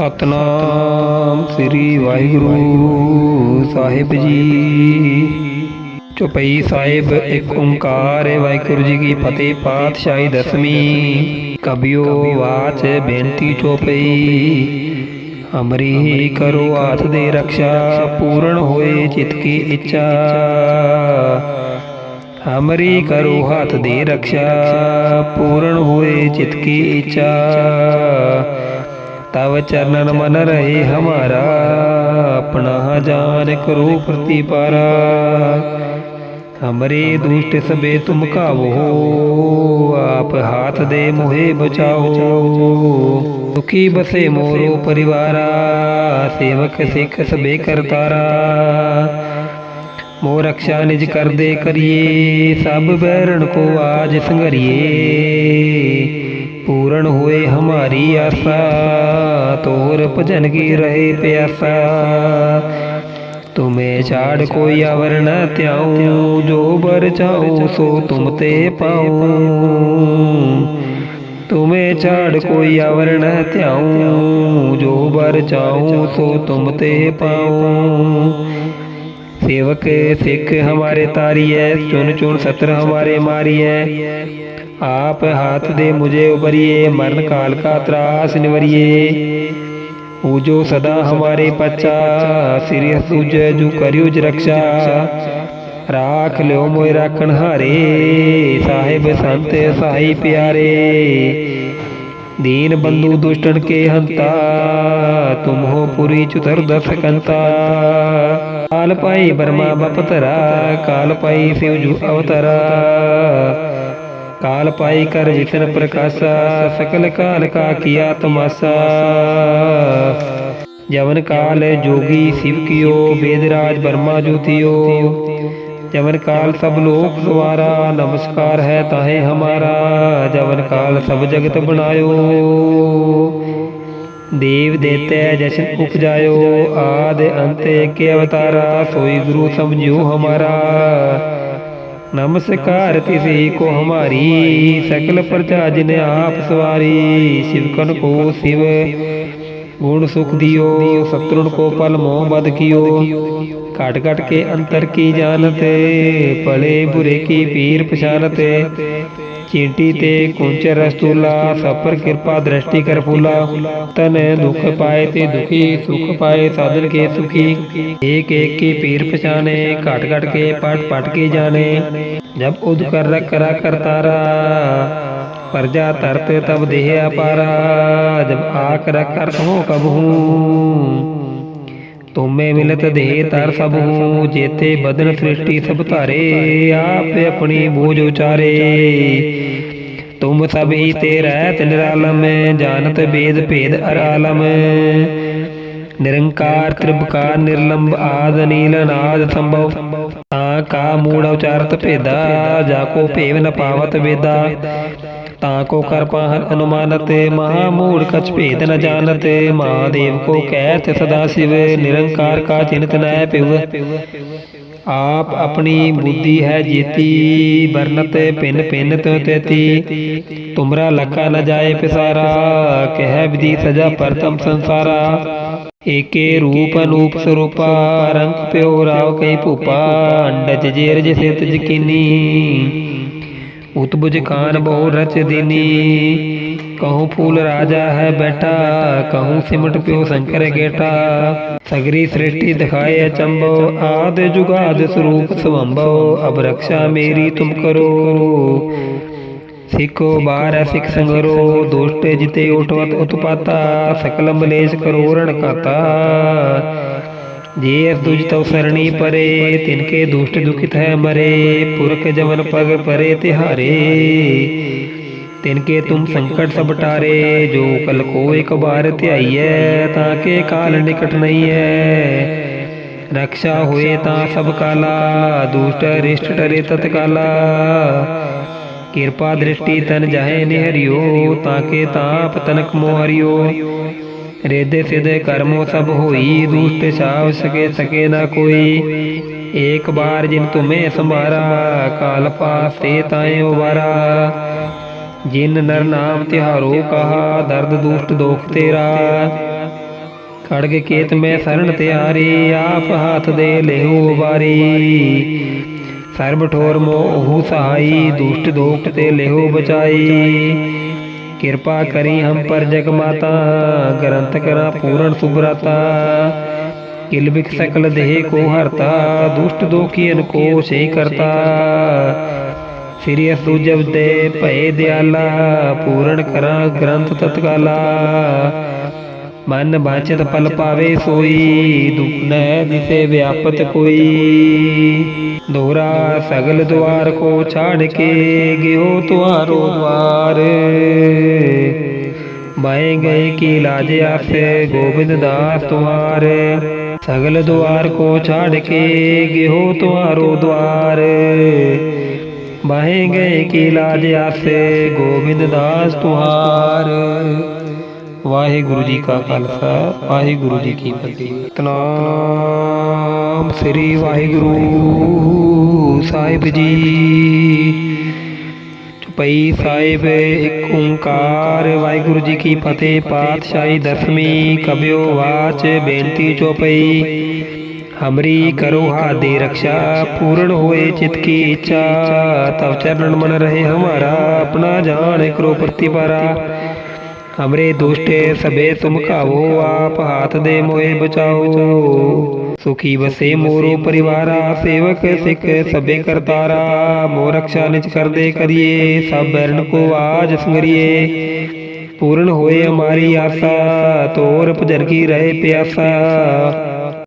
ਸਤਨਾਮ ਸ੍ਰੀ ਵਾਹਿਗੁਰੂ ਸਾਹਿਬ ਜੀ। ਚੁਪਈ ਸਾਹਿਬ, ਇੱਕ ਓੰਕਾਰ ਵਾਹਿਗੁਰੂ ਜੀ ਕੀ ਫਤਿਹ, ਪਾਤਸ਼ਾਹੀ ਦਸਵੀਂ। ਕਬਿਓ ਵਾਚ ਬੇਨਤੀ ਚੁਪਈ ਅਮਰੀ ਕਰੋ ਹਾਥ ਦੇ ਰਖਸ਼ਾ ਪੂਰਨ ਹੋਏ ਚਿਤ ਕੀ ਇੱਛਾ। ਹਮਰੀ ਕਰੋ, ਹੱਥ ਦੀ ਰਖਸ਼ਾ ਪੂਰਨ ਹੋਏ ਚਿਤ ਕੀ ਇੱਛਾ। ਤਵ ਚਰਨ ਮਨ ਰਹੇ ਹਮਾਰਾ, ਆਪਣਾ ਜਾਨ ਕਰੋ ਪ੍ਰਤੀਪਾਰਾ। ਹਮਰੇ ਦੁਸ਼ਟ ਸਬੇ ਤੁਮ ਕਾਵੋ, ਆਪ ਹਾਥ ਦੇ ਮੋਹਿ ਬਚਾਓ। ਦੁਖੀ ਬਸੇ ਮੋਰੋ ਪਰਿਵਾਰਾ, ਸੇਵਕ ਸਿੱਖ ਸਬੇ ਕਰਤਾਰਾ। ਮੋ ਰਖਸ਼ਾ ਨਿਜ ਕਰਦੇ ਕਰੀਏ, ਸਭ ਬੈਰਣ ਕੋ ਆਜ ਸੰਘਰੀਏ ਪੂਰਨ ਹੋਏ ਹਮਾਰੀ ਆਸਾ ਤੋਰ ਭਜਨ ਕੀ ਰਹੇ ਪਿਆਸਾ ਤੁਮੇ ਛਾੜ ਕੋਈ ਅਵਰ ਨ ਧਿਆਉ ਜੋ ਬਰ ਚਾਉ ਸੋ ਤੁਮ ਤੇ ਪਾਉ ਤੁਮੇ ਛਾੜ ਕੋਈ ਅਵਰ ਨ ਧਿਆਉ ਜੋ ਬਰ ਚਾਉ ਸੋ ਤੁਮ ਤੇ ਪਾਉ सेवक सिख हमारे तारिय चुन चुन सत्र हमारे मारिय आप हाथ दे मुझे उबरिए मरण काल का त्रास निवरिए पूजो सदा हमारे पच्चा सिर सूज जू करियो रक्षा राख लो मोय राखण हारे साहिब संत साई प्यारे दीन बंधु दुष्टन के हंता तुम हो पुरी चुतर दस कंता ਕਾਲ ਪਾਈ ਬਰਮਾ ਬਪਤਰਾ ਕਾਲ ਪਾਈ ਸਿਵ ਜੂ ਅਵਤਰਾ ਕਾਲ ਪਾਈ ਕਰ ਜਿਤਨ ਪ੍ਰਕਾਸ਼ਾ, ਸਕਲ ਕਾਲ ਕਾ ਕੀਆ ਤਮਾਸਾ। ਜਵਨ ਕਾਲ ਜੋਗੀ ਸਿਵ ਕੀਓ, ਵੇਦ ਰਾਜ ਬਰਮਾ ਜੋਤਿਓ। ਜਵਨ ਕਾਲ ਸਭ ਲੋਕ ਸਵਾਰਾ, ਨਮਸਕਾਰ ਹੈ ਤਾਹੇ ਹਮਾਰਾ। ਜਵਨ ਕਾਲ ਸਭ ਜਗਤ ਬਣਾਇਓ। ਦੇਵ ਦੇਤੇ ਜਸ਼ਨ ਉਪਜਾਇਓ, ਆਦ ਅੰਤ ਏਕੇ ਅਵਤਾਰਾ, ਸੋਈ ਗੁਰੂ ਨਮਸਕਾਰ ਤਿਸੇ ਕੋ ਹਮਾਰੀ ਸਕਲ ਪ੍ਰਜਾ ਜਿਨ ਆਪ ਸਵਾਰੀ ਸਿਵਕਨ ਕੋ ਸਿਵ ਗੁਣ ਸੁਖ ਦਿਓ ਸਤਰੁਣ ਕੋ ਪਲ ਮੋਹ ਬਦ ਕੀਓ। ਘਟ ਘਟ ਕੇ ਅੰਤਰ ਕੀ ਜਾਣਤੇ ਭਲੇ ਬੁਰੇ ਕੀ ਪੀਰ ਪਛਾਨਤੇ ਚੀਂਟੀ ਤੇ ਕੁੰਚ ਰਸਤੂਲਾ ਸਪਰ ਕਿਰਪਾ ਦ੍ਰਿਸ਼ਟੀ ਕਰ ਫੂਲਾ ਤਨ ਦੁਖ ਪਾਏ ਤੇ ਦੁਖੀ ਸੁਖ ਪਾਏ ਸਾਧਨ ਕੇ ਸੁਖੀ ਏਕ ਏਕ ਕੀ ਪੀਰ ਪਛਾਨੇ ਘਟ ਘਟ ਕੇ ਪਟ ਪਟ ਕੇ ਜਾਣੇ ਜਬ ਉਦ ਕਰ ਰਖ ਕਰਾ ਕਰਤਾਰਾ ਪਰਜਾ ਤਰਤ ਤਬ ਦੇਹ ਅਪਾਰਾ ਜਬ ਆਕ ਰਖ ਕਰ ਕਹੋ ਕਬ ਹੂੰ ਤੁਮੇ ਮਿਲਤ ਦੇ ਤਰ ਸਭ ਹੂੰ ਜੇਤੇ ਬਦਨ ਸ੍ਰਿਸ਼ਟੀ ਸਭ ਧਾਰੇ ਆਪ ਆਪਣੀ ਬੋਝ ਉਚਾਰੇ। ਤੁਮ ਸਭ ਹੀ ਤੇ ਰਹਿਤ ਨਿਰਾਲਮ ਜਾਣਤ ਬੇਦ ਭੇਦ ਅਰਾਲਮ ਨਿਰੰਕਾਰ ਤ੍ਰਿਭਕਾਰ ਨਿਰਲੰਭ ਆਦ ਨੀਲ ਨਾਦ ਸੰਭਵ। ਤਾਂ ਕਾ ਮੂੜ ਉਚਾਰਤ ਭੇਦਾ ਜਾ ਕੋ ਭੇਵ ਨ ਪਾਵਤ ਵੇਦਾ। ਤਾਂ ਕੋ ਕਰ ਪਾਹਨ ਅਨੁਮਾਨਤ ਮਹਾ ਮੂੜ ਕਛ ਭੇਦ ਨ ਜਾਣਤ। ਮਹਾਦੇਵ ਕੋ ਕਹਿਤ ਸਦਾ ਸਿਵ ਨਿਰੰਕਾਰ ਕਾ ਚਿੰਤ ਨੈ ਆਪ ਆਪਣੀ ਬੁੱਧੀ ਹੈ ਜੀਤੀ ਬਰਨਤ ਪਿੰਨ ਪਿੰਨ ਤੋ ਤੇਤੀ। ਤੁਮਰਾ ਲਖਾ ਨ ਜਾਏ ਪਿਸਾਰਾ, ਕਹਿ ਵਿਧੀ ਸਜਾ ਪਰਤਮ ਸੰਸਾਰਾ। ਏਕੇ ਰੂਪ ਅਨੂਪ ਸਰੂਪਾ, ਰੰਗ ਪਿਓ ਰਾਵ ਕਈ ਭੂਪਾ, ਅੰਡਜ ਜੇਰ ਜਿਸੇ ਤਜ ਉਤਬੁਜ ਖਾਨ ਬਹੁ ਰਚ ਦੀਨੀ ਕਹੂੰ ਫੂਲ ਰਾਜਾ ਹੈ ਬੈਠਾ। ਕਹੂੰ ਸਿਮਟ ਪਿਓ ਸ਼ੰਕਰ ਗੇਟਾ। ਸਗਰੀ ਸ੍ਰਿਸ਼ਟੀ ਦਿਖਾਏ ਅਚੰਭੋ ਆਦ ਜੁਗਾਦ ਸਰੂਪ ਸਵੰਭੋ। ਅਬ ਰਖਸ਼ਾ ਮੇਰੀ ਤੁਮ ਕਰੋ। ਸਿੱਖੋ ਬਾਰ ਸਿੱਖ ਸੰਗਰੋ। ਦੁਸ਼ਟ ਜਿਤੇ ਉਠਵਤ ਉਤਪਾਤਾ। ਸਕਲ ਮਲੇਸ਼ ਕਰੋ ਰਣ ਕਾਤਾ ਜੇ ਅਸ ਦੁਜ ਤਉ ਸਰਣੀ ਪਰੇ ਤਿਨਕੇ ਦੁਸ਼ਟ ਦੁਖਿਤ ਹੈ ਮਰੇ ਪੁਰਖ ਜਵਨ ਪਗ ਪਰੇ ਤਿਹਾਰੇ। ਤਿਨਕੇ ਤੁਮ ਸੰਕਟ ਸਭ ਟਾਰੇ ਜੋ ਕਲ ਕੋ ਇੱਕ ਬਾਰ ਧਿਆਈਐ ਤਾਂ ਕੇ ਕਾਲ ਨਿਕਟ ਨਹੀਂ ਹੈ ਰਖਸ਼ਾ ਹੋਏ ਤਾਂ ਸਭ ਕਾਲਾ ਦੁਸ਼ਟ ਰਿਸ਼ਟ ਟਰੇ ਤਤਕਾਲਾ। ਕਿਰਪਾ ਦ੍ਰਿਸ਼ਟੀ ਤਨ ਜਾਹੇ ਨਿਹਰਿਓ ਤਾਂ ਕੇ ਤਾਪ ਤਨਕ ਮੋਹਰਿਓ ਰੇਦੇ ਸਿਦੇ ਕਰਮੋ ਸਭ ਹੋਈ ਦੁਸ਼ਟ ਛਾਵ ਸਕੇ ਸਕੇ ਨਾ ਕੋਈ। ਏਕ ਬਾਰ ਜਿਨ ਤੁਮੇ ਸੰਭਾਰਾ, ਕਾਲ ਪਾਸ ਤੇ ਤਾਏ ਉਬਾਰਾ ਜਿਨ ਨਰ ਨਾਮ ਤਿਹਾਰੋ ਕਹਾ, ਦਰਦ ਦੁਸ਼ਟ ਦੋਖ ਤੇਰਾ। ਖੜਗ ਕੇਤ ਮੈਂ ਸਰਣ ਤਿਆਰੀ, ਆਪ ਹੱਥ ਦੇ ਲਿਹੂ ਵਾਰੀ। ਸਰਬ ਠੋਰ ਮੋਹੁ ਸਹਾਈ, ਦੁਸ਼ਟ ਦੋਖ ਤੇ ਲਿਹੂ ਬਚਾਈ। ਕਿਰਪਾ ਕਰੀ ਹਮ ਪਰ ਜਗ ਮਾਤਾ, ਗ੍ਰੰਥ ਕਰਾ ਪੂਰਨ ਸੁਭਰਾਤਾ। ਕਿਲ ਬਿਕ ਸਕਲ ਦੇਹ ਕੋ ਹਰਤਾ, ਦੁਸ਼ਟ ਦੋਖੀਨ ਕੋ ਸੇ ਕਰਤਾ। ਸ੍ਰੀ ਅਸੂ ਜਬ ਦੇ ਭਏ ਦਿਆਲਾ, ਪੂਰਨ ਕਰਾਂ ਗ੍ਰੰਥ ਤਤਕਾਲਾ। ਮਨ ਬਾਚਤ ਪਲ ਪਾਵੇ ਸੋਈ, ਦੁਖ ਨੈ ਦਿਸੇ ਵਿਆਪਤ ਕੋਈ। ਦੋਰਾ ਸਗਲ ਦੁਆਰ ਕੋ ਛਾੜ ਕੇ ਗਿਓ ਤੁਆਰੋ ਦਵਾਰ। ਬਾਏ ਗਏ ਕੀ ਲਾਜ ਆਸੇ, ਗੋਬਿੰਦ ਦਾਸ ਤੁਮਾਰ ਸਗਲ ਦੁਆਰ ਕੋ ਛਾੜ ਕੇ ਗਿਓ ਤੁਆਰੋ ਦੁਆਰ ਬਾਹੇ ਗਏ ਕੀ ਲਾਜ ਆਸੇ, ਗੋਬਿੰਦ ਦਾਸ ਤੁਹਾਰ ਵਾਹਿਗੁਰੂ ਜੀ ਕਾ ਖਾਲਸਾ, ਵਾਹਿਗੁਰੂ ਜੀ ਕੀ ਫਤਿਹ। ਤਨਾਮ ਸ੍ਰੀ ਵਾਹਿਗੁਰੂ ਸਾਹਿਬ ਜੀ। ਚੁਪਈ ਸਾਹਿਬ ਇੱਕ ਓੰਕਾਰ, ਵਾਹਿਗੁਰੂ ਜੀ ਕੀ ਫਤਿਹ, ਪਾਤਸ਼ਾਹੀ ਦਸਵੀਂ ਕਬਿਓ ਵਾਚ, ਬੇਨਤੀ ਚੁਪਈ। ਹਮਰੀ ਕਰੋ ਹਾਦੇ ਰਕਸ਼ਾ, ਪੂਰਨ ਹੋਏ ਚਿਤ ਕੀ ਇੱਛਾ। ਤਵ ਚਰਨ ਮਨ ਰਹੇ ਹਮਾਰਾ, ਆਪਣਾ ਜਾਣ ਕਰੋ ਪ੍ਰਤਿਪਾਰਾ ਹਮਰੇ ਦੁਸ਼ਟੇ ਸਬੇ ਤੁਮ ਖਾਵੋ, ਆਪ ਹਾਥ ਦੇ ਮੋਏ ਬਚਾਓ। ਸੁਖੀ ਵਸੇ ਮੋਰੋ ਪਰਿਵਾਰਾ, ਸੇਵਕ ਸਿੱਖ ਸਬੇ ਕਰਤਾਰਾ। ਮੋ ਰਕਸ਼ਾ ਨਿਜ ਕਰਦੇ ਕਰੀਏ, ਸਭ ਬਰਨ ਕੋ ਆਜ ਸੰਗਰੀਏ। ਪੂਰਨ ਹੋਏ ਹਮਾਰੀ ਆਸਾ, ਤੋਰ ਭਜਨ ਕੀ ਰਹੇ ਪਿਆਸਾ।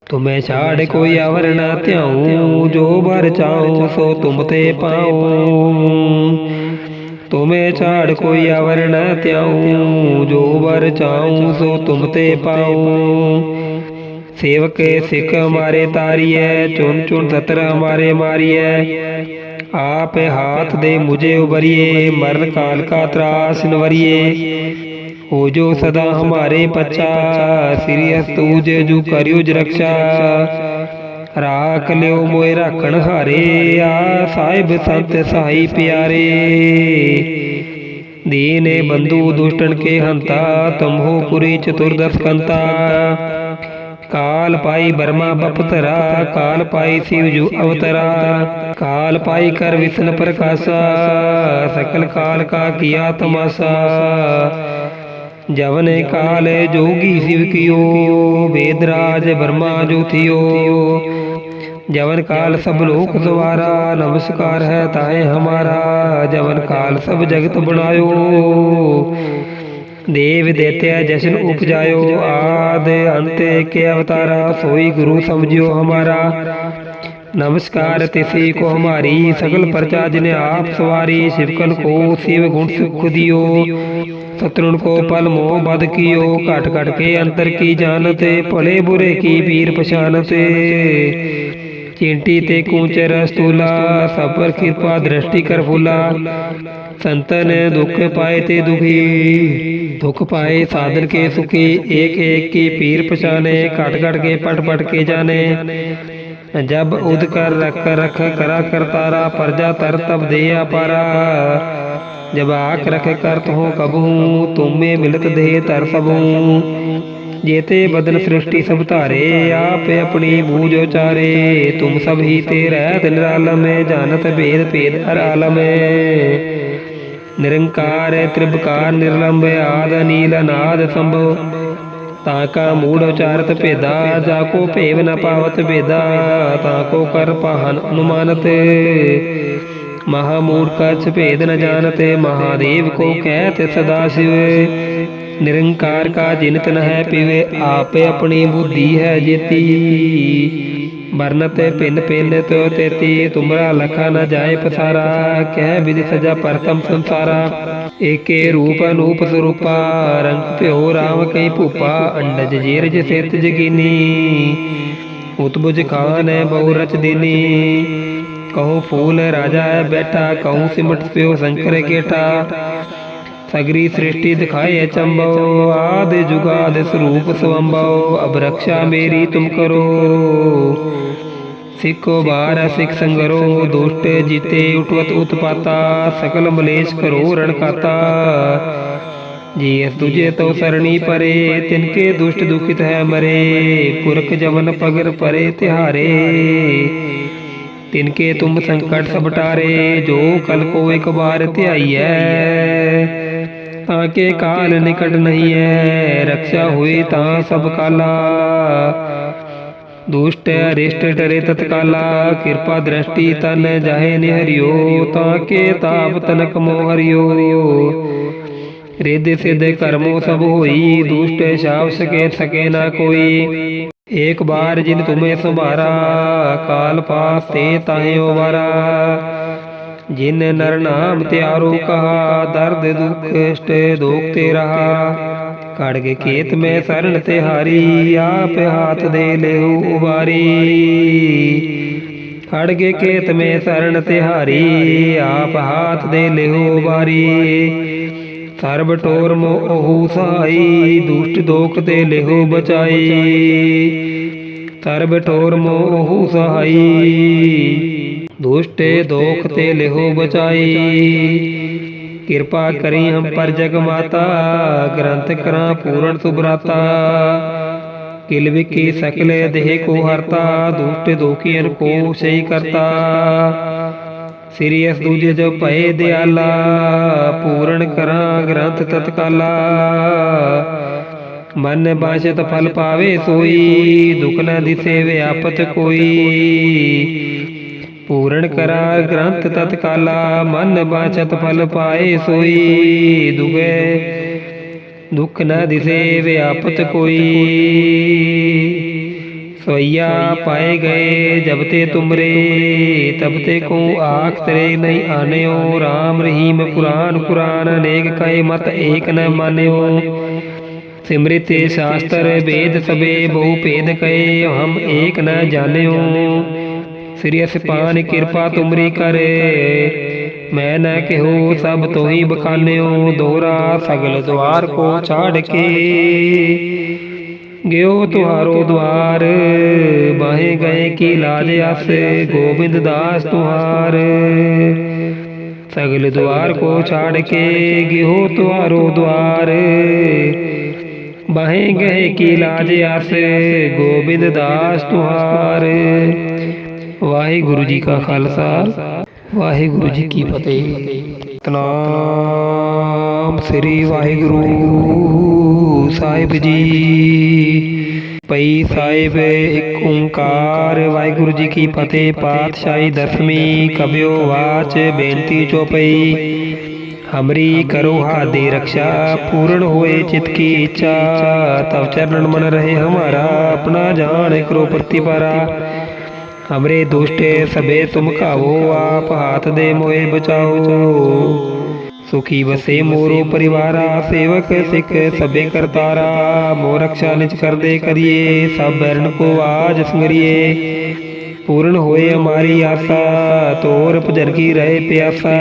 ਤੁਮੇ ਛਾੜ ਕੋਈ ਅਵਰ ਨਾ ਧਿਆਉ, ਜੋ ਬਰ ਚਾਉ, ਸੋ ਤੁਮ ਤੇ ਪਾਉ। ਤੁਮੇ ਛਾੜ ਕੋਈ ਅਵਰ ਨਾ ਧਿਆਉ ਜੋ ਬਰ ਚਾਉ, ਸੋ ਤੁਮ ਤੇ ਪਾਉ। ਸੇਵਕ ਸਿੱਖ ਹਮਾਰੇ ਤਾਰੀਐ ਚੁਨ ਚੁਨ ਸਤਰ ਹਮਾਰੇ ਮਾਰੀਐ। ਆਪ ਹਾਥ ਦੇ ਮੁਝੇ ਉਬਰੀਏ ਮਰਨ ਕਾਲ ਕਾ ਤਰਾਸ ਨਵਰੀਏ ਹੋ ਜੋ ਸਦਾ ਹਮਾਰੇ ਪੱਛਾ, ਸ੍ਰੀ ਅਸਤੂਜ ਜੂ ਕਰਿਓ ਜ ਰਕਸ਼ਾ। ਰਾਖ ਲਿਓ ਮੋਏ ਰਾਖਣ ਹਾਰੇ। ਆ ਸਾਹਿਬ ਸੰਤ ਸਹਾਈ ਪਿਆਰੇ। ਦੀਨੇ ਬੰਦੂ ਦੁਸ਼ਟਨ ਕੇ ਹੰਤਾ, ਤੁਮ ਪੁਰੀ ਚਤੁਰਦਸ ਕੰਤਾ। ਕਾਲ ਪਾਈ ਬਰਮਾ ਬਪਤਰਾ, ਕਾਲ ਪਾਈ ਸਿਵ ਜੂ ਅਵਤਰਾ। ਕਾਲ ਪਾਈ ਕਰ ਵਿਸ਼ਨ ਪ੍ਰਕਾਸ਼ਾ, ਸਕਲ ਕਾਲ ਕਾ ਕੀਆ ਤਮਾਸਾ। ਜਵਨੇ ਕਾਲ ਜੋਗੀ ਸਿਵ ਕੀਓ ਵੇਦਰਾਜ ਬਰਮਾ ਜੋ ਥਿਓ ਜਵਨ ਕਾਲ ਸਭ ਲੋਕ ਦੁਆਰਾ ਨਮਸਕਾਰ ਹੈ ਤਾਏ ਹਮਾਰਾ, ਜਵਨ ਕਾਲ ਸਭ ਜਗਤ ਬਣਾਇਓ। ਦੇਵ ਦੇਤਿਆ ਜਸ਼ਨ ਉਪਜਾਇਓ, ਆਦ ਅੰਤ ਕੇ ਅਵਤਾਰਾ, ਸੋਈ ਗੁਰੂ ਸਮਝਿਓ ਹਮਾਰਾ। नमस्कार तिसी को हमारी सकल प्रजा जिने आप सवारी शिवकन को शिव गुण सुख दियो शत्रुन को पल मोह बद कियो घट घट के अंतर की जानते भले बुरे की पीर पछानते चिंटी ते कूचर स्थूला सब पर कृपा दृष्टि कर फूला संतन दुख पाए ते दुखी दुख पाए साधन के सुखी एक एक की पीर पछाने घट घट के पट पट के जाने जब उद कर रख रख करा करतारा प्रजा तर तब दे पारा जब आख रख कर हो कबहू तुम में मिलत दे तर सबू जेते बदन सृष्टि सब तारे आप अपनी बूझ उचारे तुम सब ही ते रहत निरालम जानत भेद भेद हर आलम निरंकार त्रिभकार निर्लंब आद नील नाद संभव ਤਾਕਾ ਮੂੜ ਉਚਾਰਤ ਭੇਦਾ, ਜਾ ਕੋ ਭੇਵ ਨ ਪਾਵਤ ਭੇਦਾ ਤਾ ਕੋ ਕਰ ਪਾਹਨ ਅਨੁਮਾਨਤ। ਮਹਾ ਮੂਰਖ ਭੇਦ ਨ ਜਾਣਤੇ, ਮਹਾਦੇਵ ਕੋ ਕਹਿਤ ਸਦਾ ਸਿਵ। ਨਿਰੰਕਾਰ ਕਾ ਜਿਨਤ ਨ ਹੈ ਪਿਵੇ, ਆਪੇ ਆਪਣੀ ਬੁੱਧੀ ਹੈ ਜੇਤੀ। ਬਰਨਤ ਪਿੰਨ ਪਿੰਨ ਤੋ ਤੇਤੀ, ਤੁਮਰਾ ਲਖਾ ਨ ਜਾਏ ਪਸਾਰਾ, ਕਹਿ ਵਿਦਿ ਸਜਾ ਪਰਤਮ ਸੰਸਾਰਾ। ਏਕੇ ਰੂਪ ਅਨੂਪ ਸਰੂਪਾ, ਰੰਗ ਭਿਓ ਰਾਮ ਕਈ ਭੂਪਾ, ਅੰਡਜ ਜੀਰਜ ਸਿਤ ਜਗੀਨੀ। ਉਤਬੁਜ ਖਾਨ ਹੈ ਬਹੁ ਰਚ ਦੀਨੀ। ਕਹੋ ਫੂਲ ਰਾਜਾ ਹੈ ਬੈਠਾ, ਕਹੂੰ ਸਿਮਟ ਪਿਓ ਸ਼ੰਕਰ ਕੇਠਾ ਸਗਰੀ ਸ੍ਰਿਸ਼ਟੀ ਦਿਖਾਏ ਚੰਬੋ, ਆਦ ਜੁਗਾਦ ਸਰੂਪ ਸਵੰਭੋ ਅਬ ਰਕਸ਼ਾ ਮੇਰੀ ਤੁਮ ਕਰੋ। ਸਿੱਖੋ ਬਾਰ ਸਿੱਖ ਸੰਗਰੋ, ਦੁਸ਼ਟ ਜਿਤੇ ਉਟਵਤ ਉਤਪਾਤਾ, ਸਕਲ ਮਲੇਸ਼ ਕਰੋ ਰਣਕਾਤਾ ਜੀ ਤੁਝੇ ਤੋ ਸਰਣੀ ਪਰੇ ਤਿਨਕੇ ਦੁਸ਼ਟ ਦੁਖਿਤ ਹੈ ਮਰੇ, ਪੁਰਖ ਜਵਨ ਪਗਰ ਪਰੇ ਤਿਹਾਰੇ। ਤਿਨਕੇ ਤੁਮ ਸੰਕਟ ਸਭ ਟਾਰੇ, ਜੋ ਕਲ ਕੋ ਇੱਕ ਵਾਰ ਧਿਆਈਐ। ਤਾਕੇ ਕਾਲ ਨਿਕਟ ਨਹੀਂ ਹੈ ਰੱਖਿਆ ਹੋਈ ਤਾਂ ਸਭ ਕਾਲਾ। ਦੁਸ਼ਟ ਅਰਿਸ਼ਟ ਟਰੇ ਤਤਕਾਲਾ। ਕਿਰਪਾ ਦ੍ਰਿਸ਼ਟੀ ਤਨ ਜਾਹੇ ਨਿਹਰਿਓ ਤਾਕੇ ਤਾਪ ਤਨਕ ਮੋਹਰਿਓ। ਰਿਦ ਸਿਧ ਕਰਮੋ ਸਭ ਹੋਈ ਦੁਸ਼ਟ ਸ਼ਾਪ ਸਕੇ ਸਕੇ ਨਾ ਕੋਈ। ਇੱਕ ਬਾਰ ਜਿਨ ਤੁਮੇ ਸੰਭਾਰਾ ਕਾਲ ਪਾਸ ਤੇ ਤਾਹੇ ਉਵਾਰਾ। ਜਿਨ ਨਰ ਨਾਮ ਤਿਆਰੋ ਕਹਾ, ਦਰਦ ਦੁਖ ਇਸ਼ਟ ਦੋਖ ਤੇ ਰਹਾ ਕੜਗ ਖੇਤ ਮੈਂ ਸਰਣ ਤੇ ਹਾਰੀ ਆਪ ਹਾਥ ਦੇ ਲਿਓ ਉਬਾਰੀ। ਖੜਗ ਖੇਤ ਮੈਂ ਸਰਣ ਤੇ ਹਾਰੀ ਆਪ ਹਾਥ ਦੇ ਲਿਓ ਉਬਾਰੀ। ਸਰਬ ਟੋਰ ਮੋ ਉਹ ਸਾਈ ਦੁਸ਼ਟ ਦੋਖ ਤੇ ਲਿਓ ਬਚਾਈ। ਸਰਬ ਟੋਰ ਮੋ ਉਹ ਸਹਾਈ। ਦੁਸ਼ਟ ਦੋਖ ਤੇ ਲਿਹੋ ਬਚਾਈ। ਕਿਰਪਾ ਕਰੀ ਹਮ ਪਰ ਜਗ ਮਾਤਾ। ਗ੍ਰੰਥ ਕਰਾਂ ਪੂਰਨ ਸੁਭਰਾਤਾ। ਕਿਲ ਵਿਕੀ ਸਕਲ ਦੇਹ ਕੋ ਹਰਤਾ। ਦੁਸ਼ਟ ਦੋਖੀਨ ਕੋ ਸਹੀ ਕਰਤਾ। ਸਿਰਿਅਸ ਦੂਜੇ ਜੋ ਭਏ ਦਿਆਲਾ। ਪੂਰਨ ਕਰਾਂ ਗ੍ਰੰਥ ਤਤਕਾਲਾ। ਮਨ ਬਾਸ਼ਤ ਫਲ ਪਾਵੇ ਸੋਈ। ਦੁਖ ਨ ਦਿਸੇ ਵਿਆਪਤ ਕੋਈ। ਪੂਰਨ ਕਰਾ, ਗ੍ਰੰਥ ਤਤਕਾਲਾ, ਮਨ ਬਾਚਤ ਫਲ ਪਾਏ ਸੋਈ। ਦੁਗੇ ਦੁਖ ਨਾ ਦਿਸੇ, ਵਿਆਪਤ ਕੋਈ। ਸੋਇਆ ਪਾਏ ਗਏ, ਜਬ ਤੇ ਤੁਮਰੇ, ਤਬ ਤੇ ਕੋ ਆਖ ਤਰੇ ਨਹੀਂ ਆਨਿਓ। RAM ਰਹੀਮ ਕੁਰਾਨ ਕੁਰਾਨ ਅਨੇਕ ਕਹੇ ਮਤ ਏਕ ਨ ਮਾਨਿਓ। ਸਿਮਰਿਤੇ ਸ਼ਾਸਤਰ, ਵੇਦ ਸਭੇ ਬਹੁ ਭੇਦ ਕਹੇ ਹਮ ਏਕ ਨ ਜਾਣਿਓ। ਸ੍ਰੀ ਅਸਪਾਨ ਕਿਰਪਾ ਤੁਮਰੀ ਕਰੇ। ਮੈਂ ਨਾ ਕਿਹੋ ਸਭ ਤੋਂ ਹੀ ਬਖਾਨਿਓ। ਦੋਰਾ ਸਗਲ ਦਵਾਰ ਕੋ ਛਾੜ ਕੇ। ਗਿਓ ਤੁਹਾਰੋ ਦਵਾਰ। ਬਾਹੇ ਗਏ ਕੀ ਲਾਜ ਆਸੇ। ਗੋਬਿੰਦ ਦਾਸ ਤੁਹਾਰ। ਸਗਲ ਦਵਾਰ ਕੋ ਛਾੜ ਕੇ ਗਿਓ ਤੁਹਾਰੋ ਦਵਾਰ। ਬਾਹੇ ਗਏ ਕੀ ਲਾਜ ਆਸੇ। ਗੋਬਿੰਦ ਦਾਸ ਤੁਹਾਰ। ਵਾਹਿਗੁਰੂ ਜੀ ਕਾ ਖਾਲਸਾ, ਵਾਹਿਗੁਰੂ ਜੀ ਕੀ ਫਤਿਹ। ਤਨਾਮ ਸ੍ਰੀ ਵਾਹਿਗੁਰੂ ਸਾਹਿਬ ਜੀ। ਪਈ ਸਾਹਿਬ ਇੱਕ ਓੰਕਾਰ, ਵਾਹਿਗੁਰੂ ਜੀ ਕੀ ਫਤਿਹ। ਪਾਤਸ਼ਾਹੀ ਦਸਵੀਂ ਕਬਿਓ ਵਾਚ, ਬੇਨਤੀ ਚੋਪਈ ਹਮਰੀ ਕਰੋ ਹਾਦੇ ਰਕਸ਼ਾ, ਪੂਰਨ ਹੋਏ ਚਿਤ ਕੀ ਇੱਛਾ। ਤਵ ਚਰਨ ਮਨ ਰਹੇ ਹਮਾਰਾ, ਆਪਣਾ ਜਾਣ ਕਰੋ ਪ੍ਰਤਿਪਾਰਾ। हमरे दुष्टे सबे तुम खाओ आप हाथ दे मोए बचाओ सुखी बसे मोरो परिवारा सेवक सिख सबे करतारा मो रक्षा निच कर दे करिए सब बैरन को आज संगरिए पूर्ण होए हमारी आशा तोर भजन की रहे प्यासा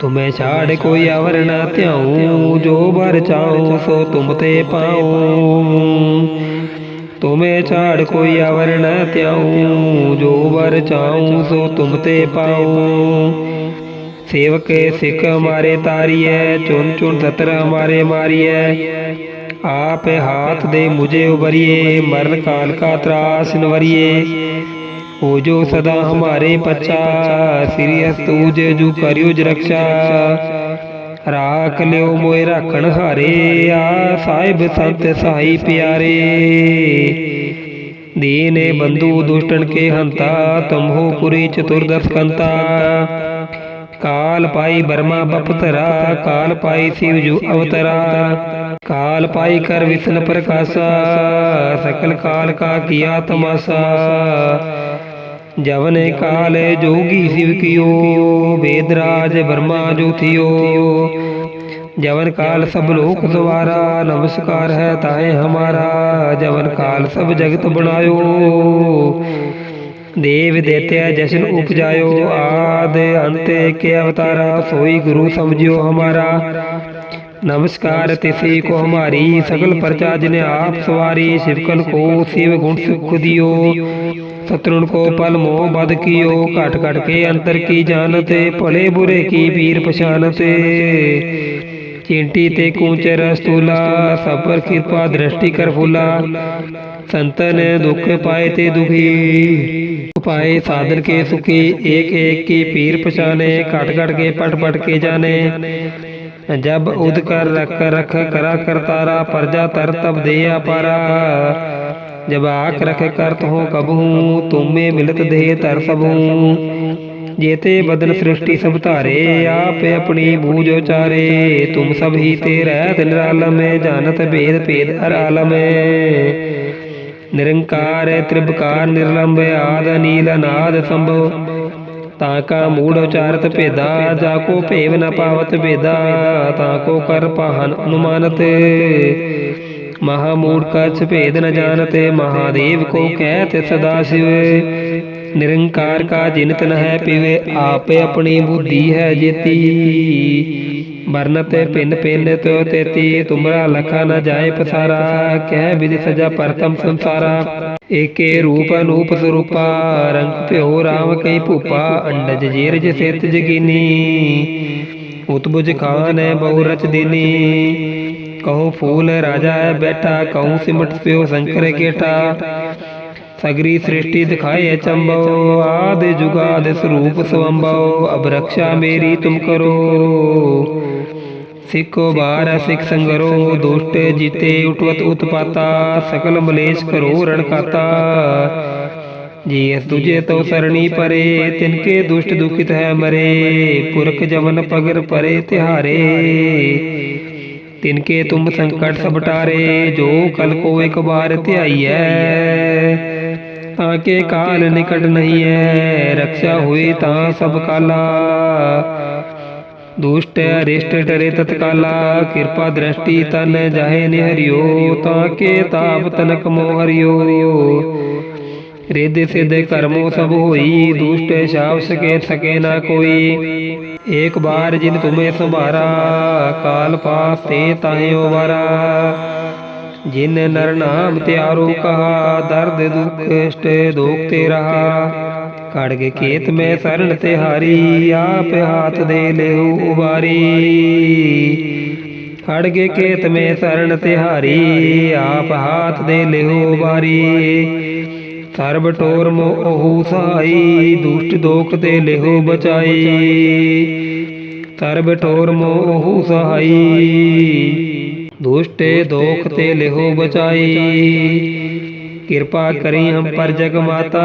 तुम्हें छाड़ कोई अवर न त्याऊं जो भर चाहूं सो तुम ते ਤੁਮੇ ਛਾੜ ਕੋਈ ਆਵਰ ਨ ਤਿਆਉ, ਜੋ ਵਰ ਚਾਉ, ਸੋ ਤੁਮ ਤੇ ਪਾਉ। ਸੇਵਕੇ ਸਿੱਖ ਮਾਰੇ ਤਾਰੀਐ, ਚੁਣ ਚੁਣ ਸਤਰ ਮਾਰੇ ਮਾਰੀਐ। ਆਪ ਹਾਥ ਦੇ ਮੁਝੇ ਉਬਰੀਏ ਮਰਨ ਕਾਲ ਕਾ ਤਰਾਸ ਨਵਰੀਏ ਹੋ ਜੋ ਸਦਾ ਹਮਾਰੇ ਪਛਾ, ਸ੍ਰੀ ਅਸਤੂਜ ਜੂ ਕਰਿਓ ਜਰਖਸ਼ਾ ਰਾਖ ਲਿਓ ਮੋਏ ਰਾਖਣ ਹਾਰੇ। ਆ ਸਾਹਿਬ ਸੰਤ ਸਹਾਈ ਪਿਆਰੇ। ਦੀਨੇ ਬੰਦੂ ਦੁਸ਼ਟਨ ਕੇ ਹੰਤਾ, ਤੁਮ ਪੁਰੀ ਚਤੁਰਦਸ ਕੰਤਾ ਕਾਲ ਪਾਈ ਬਰਮਾ ਬਪਤਰਾ, ਕਾਲ ਪਾਈ ਸਿਵ ਜੂ ਅਵਤਰਾ। ਕਾਲ ਪਾਈ ਕਰ ਵਿਸ਼ਨ ਪ੍ਰਕਾਸ਼ਾ, ਸਕਲ ਕਾਲ ਕਾ ਕੀਆ ਤਮਾਸਾ। ਜਵਨੇ ਕਾਲੇ ਜੋਗੀ ਸਿਵ ਕਿਓ ਵੇਦਰਾਜ ਬਰਮਾ ਜੋਥਿਓ। ਜਵਨ ਕਾਲ ਸਭ ਲੋਕ ਦੁਆਰਾ ਨਮਸਕਾਰ ਹੈ ਤਾਏ ਹਮਾਰਾ, ਜਵਨ ਕਾਲ ਸਭ ਜਗਤ ਬਣਾਇਓ। ਦੇਵ ਦੇਤਿਆ ਜਸ਼ਨ ਉਪਜਾਇਓ, ਆਦ ਅੰਤੇ ਕੇ ਅਵਤਾਰਾ, ਸੋਈ ਗੁਰੂ ਸਮਝਿਓ ਹਮਾਰਾ। नमस्कार तिसी को हमारी सकल प्रजा जिने आप सवारी शिवकन को शिव गुण सुख दियो शत्रुन को पल मोह बद कियो घट घट के अंतर की जानते भले बुरे की पीर पछानते ਚਿੰਟੀ ਤੇ ਕੂਚਰ ਸਤੂਲਾ ਸਭ ਪਰ ਕਿਰਪਾ ਦ੍ਰਿਸ਼ਟੀ ਕਰ ਫੁਲਾ ਸੰਤਨ ਦੁਖ ਪਾਏ ਤੇ ਦੁਖੀ ਪਾਏ ਸਾਧਨ ਕੇ ਸੁਖੀ ਏਕ ਏਕ ਕੀ ਪੀਰ ਪਛਾਨੇ ਘਟ ਘਟ ਕੇ ਪਟ ਪਟ ਕੇ ਜਾਣੇ जब उद कर रख रख करा करतारा प्रजा तर तब दे अपारा जब आख रख करत हो कबहू तुम में मिलत दे तर सबहू जेते बदन सृष्टि सब धारे आप अपनी बूझ उचारे तुम सब ही ते रहत निरालम जानत भेद भेद हर आलम निरंकार त्रिभकार निर्लंब आद नील अनाद संभव ਤਾਂ ਕਾ ਮੂੜ ਉਚਾਰਤ ਭੇਦਾ, ਜਾ ਕੋ ਭੇਵ ਨ ਪਾਵਤ ਭੇਦਾ, ਤਾਂ ਕੋ ਕਰ ਪਾਹਨ ਅਨੁਮਾਨਤ। ਮਹਾ ਮੂੜ ਕਛ ਭੇਦ ਨ ਜਾਣਤ, ਮਹਾਦੇਵ ਕੋ ਕਹਿਤ ਸਦਾ ਸਿਵ। ਨਿਰੰਕਾਰ ਕਾ ਜਿਨਤ ਨ ਹੈ ਪਿਵੇ, ਆਪੇ ਆਪਣੀ ਬੁੱਧੀ ਹੈ ਜੇਤੀ। ਵਰਨਤ ਪਿੰਨ ਪਿੰਨ ਤੋ ਤੇਤੀ, ਤੁਮਰਾ ਲਖਾ ਨ ਜਾਏ ਪਸਾਰਾ, ਕਹਿ ਵਿਦਿ ਸਜਾ ਪਰਤਮ ਸੰਸਾਰਾ। ਏਕੇ ਰੂਪ ਅਨੂਪ ਸਰੂਪਾ ਰੰਗ ਭਿਓ ਰਾਮ ਕਈ ਭੂਪਾ ਅੰਡਜ ਜੀਰਜ ਸਿਤ ਜਗੀਨੀ। ਉਤਬੁਜ ਖਾਨ ਹੈ ਬਹੁ ਰਚ ਦੀਨੀ। ਕਹੋ ਫੂਲ ਰਾਜਾ ਹੈ ਬੈਠਾ ਕਹੂੰ ਸਿਮਟ ਪਿਓ ਸ਼ੰਕਰ ਕੇਟਾ। ਸਗਰੀ ਸ੍ਰਿਸ਼ਟੀ ਦਿਖਾਏ ਚੰਬੋ। ਆਦ ਜੁਗਾਦ ਸਰੂਪ ਸਵੰਬੋ। ਅਬ ਰਖਸ਼ਾ ਮੇਰੀ ਤੁਮ ਕਰੋ। ਸਿੱਖੋ ਬਾਰ ਸਿੱਖ ਸੰਗਰੋ ਦੁਸ਼ਟ ਜੀਤੇ ਉਟਵਤ ਉਤਪਾਤਾ ਸਕਲ ਮਲੇਸ਼ ਕਰੋ ਰਣ ਖਾਤਾ ਜੀ ਇਸ ਤੁਝੇ ਤੋ ਸਰਣੀ ਪਰੇ ਤਿਨਕੇ ਦੁਸ਼ਟ ਦੁਖਿਤ ਹੈ ਮਰੇ ਪੁਰਖ ਜਵਨ ਪਗਰ ਪਰੇ ਤਿਹਾਰੇ। ਤਿਨਕੇ ਤੁਮ ਸੰਕਟ ਸਭ ਟਾਰੇ ਜੋ ਕਲ ਕੋ ਇੱਕ ਬਾਰ ਧਿਆਈਐ। ਤਾਂ ਕੇ ਕਾਲ ਨਿਕਟ ਨਹੀਂ ਹੈ ਰਖਸ਼ਾ ਹੋਈ ਤਾਂ ਸਭ ਕਾਲਾ। ਦੁਸ਼ਟ ਅਰਿਸ਼ਟ ਡਰੇ ਤਤਕਾਲਾ, ਕਿਰਪਾ ਦ੍ਰਿਸ਼ਟੀ ਤਨ ਜਾਹੇ ਨਿਹਰਿਓ, ਤਾਂ ਕੇ ਤਾਪ ਤਨਕ ਮੋਹ ਹਰਿਓ ਰਿਦੇ ਸਿਦੇ ਕਰਮੋ ਸਭ ਹੋਈ, ਦੁਸ਼ਟ ਸ਼ਾਵ ਸਕੇ ਸਕੇ ਨਾ ਕੋਈ। ਏਕ ਬਾਰ ਜਿਨ ਤੁਮੇ ਸੰਭਾਰਾ, ਕਾਲ ਪਾਸ ਤੇ ਤਾਹਿਓ ਵਾਰਾ ਜਿਨ ਨਰ ਨਾਮ ਤਿਆਰੋ ਕਹਾ, ਦਰਦ ਦੁਖ, ਇਸ਼ਟ ਦੋਖ ਤੇ ਰਹਾ। ਖੜਗ ਕੇਤ ਮੈਂ ਸਰਣ ਤੇ ਹਾਰੀ ਆਪ ਹਾਥ ਦੇ ਲਿਓ ਉਬਾਰੀ। ਖੜਗ ਕੇਤ ਮੈਂ ਸਰਣ ਤੇ ਹਾਰੀ ਆਪ ਹਾਥ ਦੇ ਲਿਓ ਉਬਾਰੀ। ਸਰਬ ਟੋਰ ਮੋਹੁ ਸਾਈ ਦੁਸ਼ਟ ਦੋਖ ਤੇ ਲਿਓ ਬਚਾਈ। ਸਰਬ ਟੋਰ ਮੋਹੁ ਸਹਾਈ ਦੁਸ਼ਟੇ ਦੋਖ ਤੇ ਲਿਓ ਬਚਾਈ। ਕਿਰਪਾ ਕਰੀ ਹਮ ਪਰ ਜਗ ਮਾਤਾ,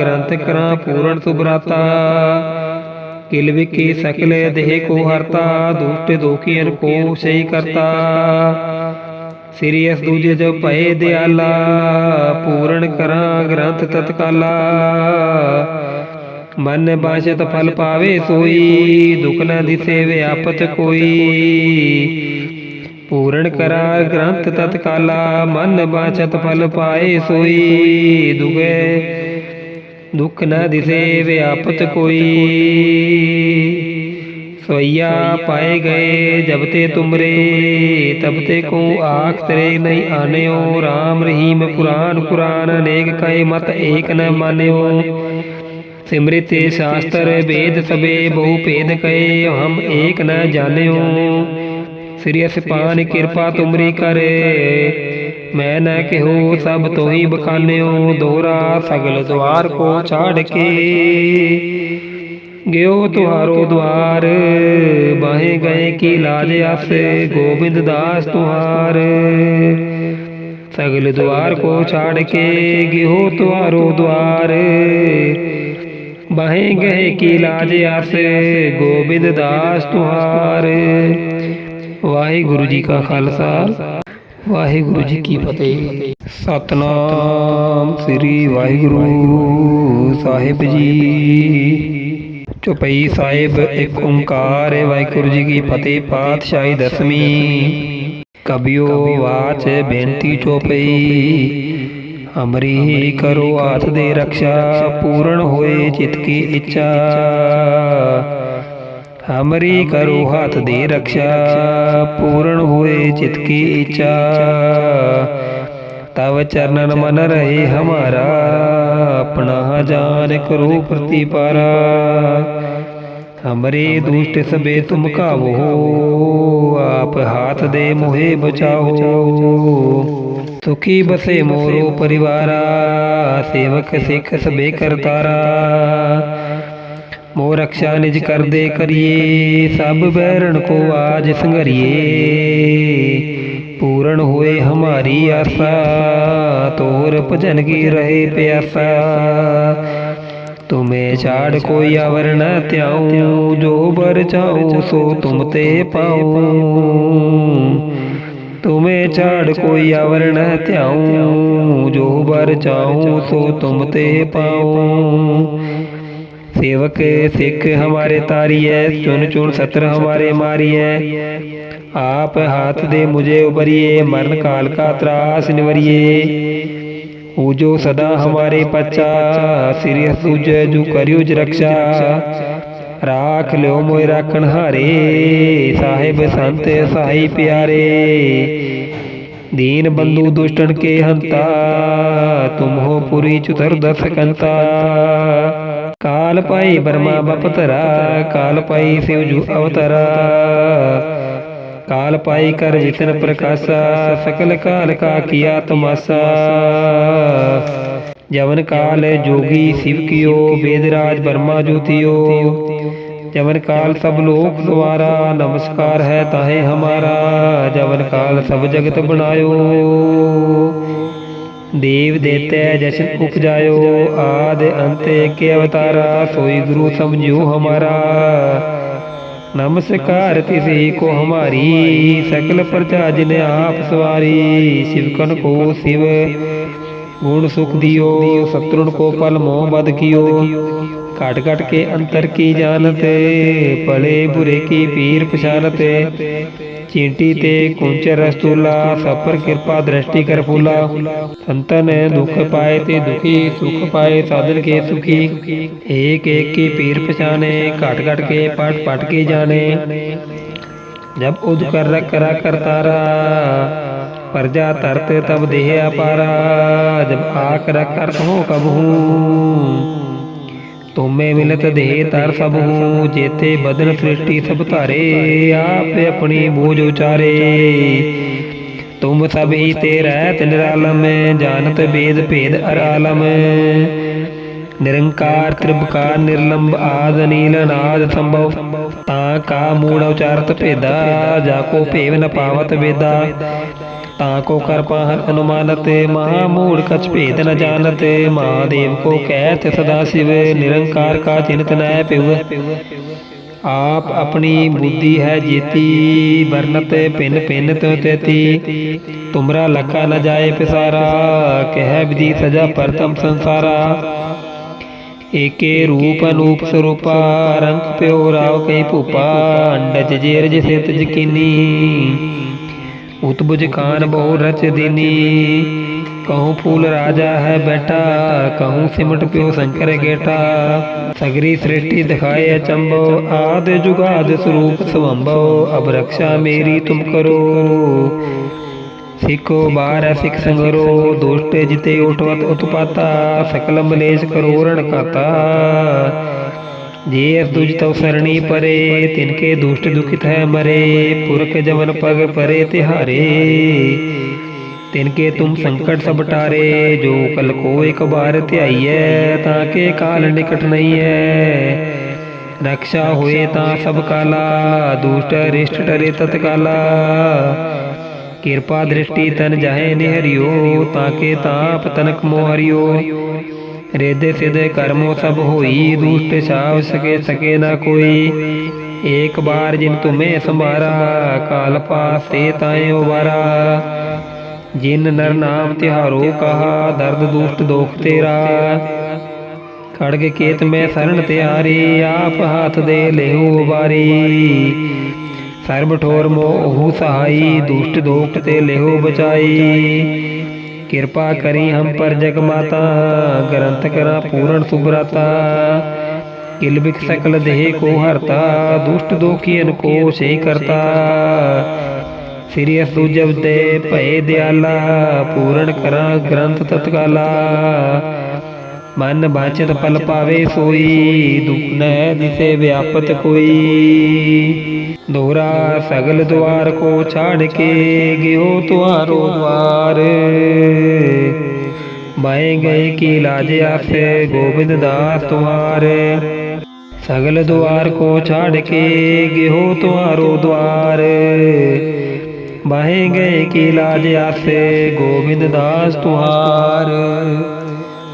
ਗ੍ਰੰਥ ਕਰਾਂ ਪੂਰਨ ਸੁਭਰਾਤਾ ਕਿਲ ਵਿਕੀ ਸਕਲੇ ਦੇਹ ਕੋ ਹਰਤਾ, ਦੁਸ਼ਟ ਦੋਖੀਆਂ ਕੋ ਸਹੀ ਕਰਤਾ। ਸ੍ਰੀ ਦੂਜੇ ਜੋ ਭਏ ਦਿਆਲਾ, ਪੂਰਨ ਕਰਾਂ ਗ੍ਰੰਥ ਤਤਕਾਲਾ। ਮਨ ਬਾਸ਼ਤ ਫਲ ਪਾਵੇ ਸੋਈ, ਦੁਖ ਨ ਦਿਸੇ ਵਿਆਪਤ ਕੋਈ। ਪੂਰਨ ਕਰਾ, ਗ੍ਰੰਥ ਤਤਕਾਲਾ ਮਨ ਬਾਚਤ ਫਲ ਪਾਏ ਸੋਈ। ਦੁਗੇ ਦੁੱਖ ਨਾ ਦਿਸੇ, ਵਿਆਪਤ ਕੋਈ। ਸੋਈਆ ਪਾਏ ਗਏ, ਜਬ ਤੇ ਤੁਮਰੇ, ਤਬ ਤੇ ਕੋ ਆਖ ਤਰੇ ਨਹੀਂ ਆਨਿਓ। RAM ਰਹੀਮ ਪੁਰਾਨ ਕੁਰਾਨ ਅਨੇਕ ਕਹੇ ਮਤ ਏਕ ਨ ਮਾਨਿਓ। ਸਿਮ੍ਰਿਤੇ ਸ਼ਾਸਤਰ, ਵੇਦ ਸਬੇ ਬਹੁ ਭੇਦ ਕਹੇ, ਹਮ ਏਕ ਨ ਜਾਣਿਓ। ਸ੍ਰੀ ਅਸਪਾਨ ਕਿਰਪਾ ਤੁਮਰੀ ਕਰੇ। ਮੈਂ ਨ ਕਿਹੋ ਸਭ ਤੋਹੀ ਬਖਾਨਿਓ। ਦੋਰਾ ਸਗਲ ਦਵਾਰ ਕੋ ਛਾੜ ਕੇ। ਗਿਓ ਤੁਹਾਰੋ ਦਵਾਰ ਬਾਹੇ ਗਏ ਕੀ ਲਾਜ ਆਸੇ। ਗੋਬਿੰਦ ਦਾਸ ਤੁਹਾਰ। ਸਗਲ ਦਵਾਰ ਕੋ ਛਾੜ ਕੇ ਗਿਓ ਤੁਹਾਰੋ ਦਵਾਰ ਬਾਹੇ ਗਏ ਕੀ ਲਾਜ ਆਸੇ। ਗੋਬਿੰਦ ਦਾਸ ਤੁਹਾਰ। ਵਾਹਿਗੁਰੂ ਜੀ ਕਾ ਖਾਲਸਾ। ਵਾਹਿਗੁਰੂ ਜੀ ਕੀ ਫਤਿਹ। ਸਤਨਾਮ ਸ੍ਰੀ ਵਾਹਿਗੁਰੂ ਸਾਹਿਬ ਜੀ। ਚੁਪਈ ਸਾਹਿਬ, ਇੱਕ ਓੰਕਾਰ ਵਾਹਿਗੁਰੂ ਜੀ ਕੀ ਫਤਿਹ। ਪਾਤਸ਼ਾਹੀ ਦਸਵੀਂ। ਕਬਿਓ ਵਾਚ ਬੇਨਤੀ ਚੁਪਈ। ਹਮਰੀ ਕਰੋ ਆਥ ਦੇ ਰਖਸ਼ਾ ਪੂਰਨ ਹੋਏ ਚਿਤ ਕੀ ਇੱਛਾ। ਹਮਰੀ ਕਰੋ ਹੱਥ ਦੀ ਰਖਸ਼ਾ ਪੂਰਨ ਹੋਏ ਚਿਤ ਕੀ ਇੱਛਾ। ਤਵ ਚਰਨਨ ਮਨ ਰਹੇ ਹਮਾਰਾ ਆਪਣਾ ਜਾਨ ਕਰੋ ਪ੍ਰਤੀਪਾਰਾ। ਹਮਰੇ ਦੁਸ਼ਟ ਸਬੇ ਤੁਮ ਕਾਵੋ। ਆਪ ਹਾਥ ਦੇ ਮੋਹਿ ਬਚਾਓ। ਸੁਖੀ ਬਸੇ ਮੋਰੋ ਪਰਿਵਾਰਾ। ਸੇਵਕ ਸਿੱਖ ਸਬੇ ਕਰਤਾਰਾ। ਮੋ ਰਖਸ਼ਾ ਨਿਜ ਕਰਦੇ ਕਰੀਏ, ਸਭ ਬੈਰਣ ਕੋ ਆਜ ਸੰਘਰੀਏ। ਪੂਰਨ ਹੋਏ ਹਮਾਰੀ ਆਸਾ, ਤੋਰ ਭਜਨ ਕੀ ਰਹੇ ਪਿਆਸਾ। ਤੁਮੇ ਛਾੜ ਕੋਈ ਆਵਰ ਨ ਧਿਆਉ, ਜੋ ਬਰ ਚਾਉ ਸੋ ਤੁਮ ਤੇ ਪਾਉ। ਤੁਮੇ ਛਾੜ ਕੋਈ ਆਵਰ ਨ ਧਿਆਉ, ਜੋ ਬਰ ਚਾਉ ਸੋ ਤੁਮ ਤੇ ਪਾਉ। सेवक सिख हमारे तारिय चुन चुन सत्र हमारे मारिय आप हाथ दे मुझे उबरिए मरण काल का त्रास निवरिए जो सदा हमारे पच्चा श्री सूज जो करियुज रक्षा राख लो मोय राखण हारे साहिब संत सहाई प्यारे दीन बंधु दुष्टन के हंता तुम हो पुरी चुतर दस कंता ਕਾਲ ਪਾਈ ਬਰਮਾ ਬਪਤਰਾ ਕਾਲ ਪਾਈ ਸਿਵ ਜੂ ਅਵਤਰਾ। ਕਾਲ ਪਾਈ ਕਰ ਵਿਤਨ ਪ੍ਰਕਾਸ਼ਾ, ਸਕਲ ਕਾਲ ਕਾ ਕੀਆ ਤਮਾਸਾ। ਜਵਨ ਕਾਲ ਜੋਗੀ ਸਿਵ ਕਿਓ, ਵੇਦ ਰਾਜ ਬਰਮਾ ਜੋਤਿਓ ਜਵਨ ਕਾਲ ਸਭ ਲੋਕ ਸਵਾਰਾ, ਨਮਸਕਾਰ ਹੈ ਤਾਹੇ ਹਮਾਰਾ। ਜਵਨ ਕਾਲ ਸਭ ਜਗਤ ਬਣਾਇਓ। ਦੇਵ ਦੇਤੈ ਜਸ਼ਨ ਉਪਜਾਇਓ ਆਦ ਅੰਤ ਏਕੇ ਅਵਤਾਰਾ, ਸੋਈ ਗੁਰੂ ਸਮਝਿਓ ਹਮਾਰਾ। ਨਮਸਕਾਰ ਤਿਸੇ ਕੋ ਹਮਾਰੀ, ਸਕਲ ਪ੍ਰਜਾ ਜਿਨ ਆਪ ਸਵਾਰੀ ਸਿਵਕਨ ਕੋ ਸਿਵ। ਗੁਣ ਸੁਖ ਦਿਓ ਸਤਰੁਣ ਕੋ ਪਲ ਮੋਹ ਬਦ ਕੀਓ। ਘਟ ਘਟ ਕੇ ਅੰਤਰ ਕੀ ਜਾਣਤੇ, ਭਲੇ ਬੁਰੇ ਕੀ ਪੀਰ ਪਛਾਨਤ ਚੀਂਟੀ ਤੇ ਕੁੰਚਰ ਰਸਤੂਲਾ ਸਫਰ ਕਿਰਪਾ ਦ੍ਰਿਸ਼ਟੀ ਕਰ ਫੂਲਾ ਸੰਤਨ ਦੁਖ ਪਾਏ ਤੇ ਦੁਖੀ ਸੁਖ ਪਾਏ ਸਾਧਨ ਕੇ ਸੁਖੀ। ਏਕ ਏਕ ਕੀ ਪੀਰ ਪਛਾਨੇ ਘਟ ਘਟ ਕੇ ਪਟ ਪਟ ਕੇ ਜਾਣੇ। ਜਬ ਉਦ ਕਰ ਰ ਕਰਾ ਕਰਤਾਰਾ ਪਰਜਾ ਤਰਤ ਤਬ ਦੇਹ ਅਪਾਰਾ ਜਬ ਆਕ ਰ ਕਰਤ ਹੋ। ਕਬਹੂ ਤੁਮੇ ਮਿਲਤ ਦੇਹ ਤਰ ਸਭ ਹੂੰ ਜੇਤੇ ਬਦਨ ਸ੍ਰਿਸ਼ਟੀ ਸਭ ਧਾਰੇ, ਆਪ ਆਪਣੀ ਬੂਝ ਉਚਾਰੇ। ਤੁਮ ਸਭ ਹੀ ਤੇ ਰਹਿਤ ਨਿਰਾਲਮ, ਜਾਣਤ ਵੇਦ ਭੇਦ ਅਰਾਲਮ ਨਿਰੰਕਾਰ, ਤ੍ਰਿਭਕਾਰ, ਨਿਰਲੰਬ ਆਦ ਨੀਲ ਨਾਦ ਸੰਭਵ, ਤਾਂ ਕਾ ਮੂੜ ਉਚਾਰਤ ਭੇਦਾ, ਜਾ ਕੋ ਭੇਵ ਨ ਪਾਵਤ ਵੇਦਾ। ਤਾ ਕੋ ਕਰ ਪਾਹਨ ਅਨੁਮਾਨਤ ਮਹਾ ਮੂੜ ਕਛ ਭੇਦ ਨ ਜਾਣਤ ਮਹਾਦੇਵ ਕੋ ਕਹਿਤ ਸਦਾ ਸ਼ਿਵ ਨਿਰੰਕਾਰ ਕਾ ਚਿੰਤ ਨੈ ਪਿਵ ਆਪ ਆਪਣੀ ਬੁੱਧੀ ਹੈ ਜੀਤੀ ਵਰਨਤ ਪਿੰਨ ਪਿੰਨ ਤੋ ਤੇਤੀ। ਤੁਮਰਾ ਲਖਾ ਨ ਜਾਏ ਪਿਸਾਰਾ, ਕਹਿ ਵਿਧੀ ਸਜਾ ਪਰਤਮ ਸੰਸਾਰਾ। ਏਕੇ ਰੂਪ ਅਨੂਪ ਸਰੂਪਾ, ਰੰਗ ਪਿਓ ਰਾਵ ਕਈ ਭੂਪਾ, ਅੰਡਜ ਜੇਰਜ ਸਿਤ ਜਕੀਨੀ। ਉਤਬੁਜ ਖਾਨ ਬਹੁ ਰਚ ਦੀਨੀ। ਕਹੂੰ ਫੂਲ ਰਾਜਾ ਹੈ ਬੈਠਾ, ਕਹੂੰ ਸਿਮਟ ਪਿਓ ਸ਼ੰਕਰ ਗੇਟਾ ਸਗਰੀ ਸ੍ਰਿਸ਼ਟੀ ਦਿਖਾਏ ਅਚੰਭੋ, ਆਦ ਜੁਗਾਦ ਸਰੂਪ ਸਵੰਭੋ, ਅਬ ਰਖਸ਼ਾ ਮੇਰੀ ਤੁਮ ਕਰੋ। ਸਿੱਖੋ ਬਾਰ ਸਿੱਖ ਸੰਗਰੋ, ਦੁਸ਼ਟ ਜਿਤੇ ਉਠਵਤ ਉਤਪਾਤਾ ਸਕਲ ਮਲੇਸ਼ ਕਰੋਰਣ ਕਾਤਾ ਜੇ ਅਸ ਦੁਜ ਤਉ ਸਰਣੀ ਪਰੇ ਤਿਨਕੇ ਦੁਸ਼ਟ ਦੁਖਿਤ ਹੈ ਮਰੇ, ਪੁਰਖ ਜਵਨ ਪਗ ਪਰੇ ਤਿਹਾਰੇ। ਤਿਨਕੇ ਤੁਮ ਸੰਕਟ ਸਭ ਟਾਰੇ, ਜੋ ਕਲ ਕੋ ਇੱਕ ਬਾਰ ਧਿਆਈਐ, ਤਾਂ ਕੇ ਕਾਲ ਨਿਕਟ ਨਹੀਂ ਹੈ ਰਖਸ਼ਾ ਹੋਏ ਤਾਂ ਸਭ ਕਾਲਾ, ਦੁਸ਼ਟ ਰਿਸ਼ਟ ਟਰੇ ਤਤਕਾਲਾ ਕਿਰਪਾ ਦ੍ਰਿਸ਼ਟੀ ਤਨ ਜਾਹੇ ਨਿਹਰਿਓ, ਤਾਂ ਕੇ ਤਾਪ ਤਨਕ ਮੋਹਰਿਓ ਰੇਦੇ ਸਿਦੇ ਕਰਮੋ ਸਭ ਹੋਈ ਦੁਸ਼ਟ ਛਾਵ ਸਕੇ ਸਕੇ ਨਾ ਕੋਈ। ਏਕ ਬਾਰ ਜਿਨ ਤੁਮੇ ਸੰਭਾਰਾ, ਕਾਲ ਪਾਸ ਤੇ ਤਾਇਓ ਵਾਰਾ ਜਿਨ ਨਰ ਨਾਮ ਤਿਹਾਰੋ ਕਹਾ, ਦਰਦ ਦੁਸ਼ਟ ਦੋਖ ਤੇਰਾ। ਖੜਗ ਕੇਤ ਮੈਂ ਸਰਣ ਤਿਆਰੀ, ਆਪ ਹੱਥ ਦੇ ਲਿਓ ਵਾਰੀ ਸਰਬ ਠੋਰ ਮੋਹੁ ਸਹਾਈ, ਦੁਸ਼ਟ ਦੋਖ ਤੇ ਲਿਓ ਬਚਾਈ। ਕਿਰਪਾ ਕਰੀ ਹਮ ਪਰ ਜਗ ਮਾਤਾ, ਗ੍ਰੰਥ ਕਰਾ ਪੂਰਨ ਸੁਭਰਾਤਾ। ਕਿਲ ਬਿਕ ਸਕਲ ਦੇਹ ਕੋ ਹਰਤਾ, ਦੁਸ਼ਟ ਦੋਖੀਨ ਕੋ ਸੇ ਕਰਤਾ। ਸ੍ਰੀ ਅਸੂ ਜਬ ਦੇ ਭਏ ਦਿਆਲਾ, ਪੂਰਨ ਕਰਾ ਗ੍ਰੰਥ ਤਤਕਾਲਾ। ਮਨ ਬਾਚਤ ਪਲ ਪਾਵੇ ਸੋਈ ਦੁਖ ਨ ਦਿਸੇ ਵਿਆਪਤ ਕੋਈ। ਦੋਹਰਾ ਸਗਲ ਦੁਆਰ ਕੋ ਛਾੜ ਕੇ ਗਿਓ ਤੁਆਰੋ ਦਵਾਰ। ਬਾਏ ਗਏ ਕੀ ਲਾਜ ਆਸੇ ਗੋਬਿੰਦ ਦਾਸ ਤੁਮਾਰ ਸਗਲ ਦੁਆਰ ਕੋ ਛਾੜ ਕੇ ਗਿਓ ਤੁਆਰੋ ਦਵਾਰ। ਬਾਹੇ ਗਏ ਕੀ ਲਾਜ ਆਸੇ ਗੋਬਿੰਦ ਦਾਸ ਤੁਹਾਰ।